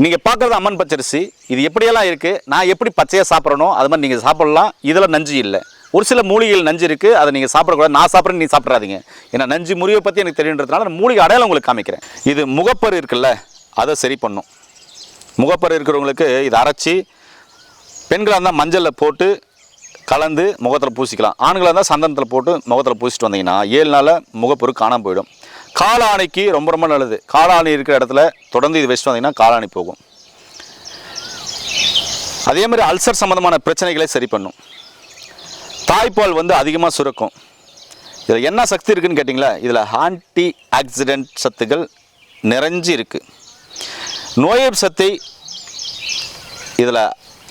நீங்கள் பார்க்குறது அம்மன் பச்சரிசி. இது எப்படியெல்லாம் இருக்குது நான் எப்படி பச்சையாக சாப்பிட்றனோ அது மாதிரி நீங்கள் சாப்பிட்லாம். இதில் நஞ்சு இல்லை. ஒரு சில மூலிகைகள் நஞ்சு இருக்குது அதை நீங்கள் சாப்பிடக்கூடாது. நான் சாப்பிட்றேன் நீ சாப்பிட்றாதீங்க. ஏன்னா நஞ்சு முறிவை பற்றி எனக்கு தெரியுன்றதுனால நான் மூலிகை அடையாளம் உங்களுக்கு காமிக்கிறேன். இது முகப்பரு இருக்குல்ல அதை சரி பண்ணும். முகப்பரு இருக்கிறவங்களுக்கு இதை அரைச்சி பெண்களாக இருந்தால் மஞ்சளில் போட்டு கலந்து முகத்தில் பூசிக்கலாம். ஆண்களாக இருந்தால் சந்தனத்தில் போட்டு முகத்தில் பூசிட்டு வந்தீங்கன்னா ஏழு நாளில் முகப்பொரு காணாமல் போயிடும். காளானிக்கு ரொம்ப ரொம்ப நல்லது. காளானி இருக்கிற இடத்துல தொடர்ந்து இது வச்சுட்டு வந்தீங்கன்னா காளானி போகும். அதே மாதிரி அல்சர் சம்மந்தமான பிரச்சனைகளை சரி பண்ணும். தாய்ப்பால் வந்து அதிகமாக சுரக்கும். இதில் என்ன சக்தி இருக்குன்னு கேட்டிங்களா? இதில் ஆன்டி ஆக்சிடென்ட் சத்துக்கள் நிறைஞ்சு இருக்குது நோய் சத்தை சக்தி இதில்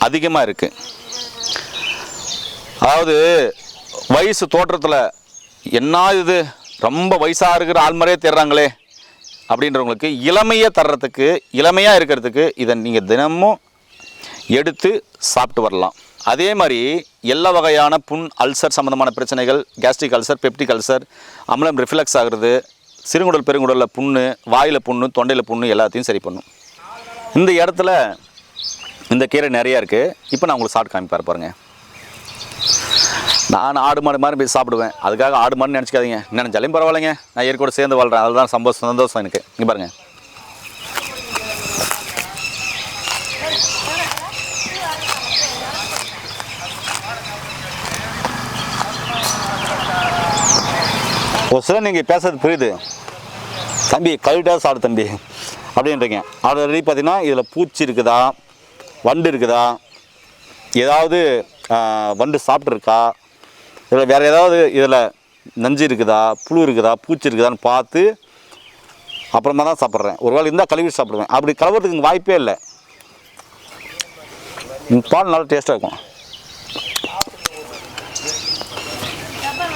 அதிகமாக இருக்குது அதாவது வயசு தோற்றத்தில் என்ன இது? ரொம்ப வயசாக இருக்கிற ஆள் தேர்றாங்களே தேடுறாங்களே அப்படின்றவங்களுக்கு இளமையை தர்றதுக்கு இளமையாக இருக்கிறதுக்கு இதை நீங்கள் தினமும் எடுத்து சாப்பிட்டு வரலாம். அதே மாதிரி எல்லா வகையான புண் அல்சர் சம்மந்தமான பிரச்சனைகள் கேஸ்ட்ரிக் அல்சர் பெப்டிக் அல்சர் அமிலம் ரிஃப்ளெக்ஸ் ஆகுறது சிறுங்குடல் பெருங்குடலில் புண்ணு வாயில் புண்ணு தொண்டையில் புண்ணு எல்லாத்தையும் சரி பண்ணும். இந்த இடத்துல இந்த கீரை நிறையா இருக்குது இப்போ நான் உங்களுக்கு சாப்பிட்டு காமிப்பார் பாருங்க. நான் ஆடு மாடு மாதிரி போய் சாப்பிடுவேன். அதுக்காக ஆடு மாடுன்னு நினச்சிக்காதீங்க. நினச்சாலையும் பரவாயில்லைங்க. நான் இயற்கையோடு சேர்ந்து வாழ்கிறேன் அதுதான் சந்தோஷம் சந்தோஷம் எனக்கு. இங்கே பாருங்க. ஒரு சிலர் நீங்கள் பேசுறது புரியுது. தம்பி கழுவிட்டா சாப்பிடு தம்பி. அப்படின்றீங்க ஆல்ரெடி பார்த்தீங்கன்னா இதில் பூச்சி இருக்குதா? வண்டு இருக்குதா? ஏதாவது வண்டு சாப்பிட்ருக்கா இதில் வேறு ஏதாவது இதில் நஞ்சு இருக்குதா? புழு இருக்குதா? பூச்சி இருக்குதான்னு பார்த்து அப்புறமா தான் சாப்பிட்றேன். ஒரு வேளை இருந்தால் கழுவி சாப்பிடுவேன். அப்படி கழுவுறதுக்கு வாய்ப்பே இல்லை. பால் நல்லா டேஸ்ட்டாக இருக்கும்.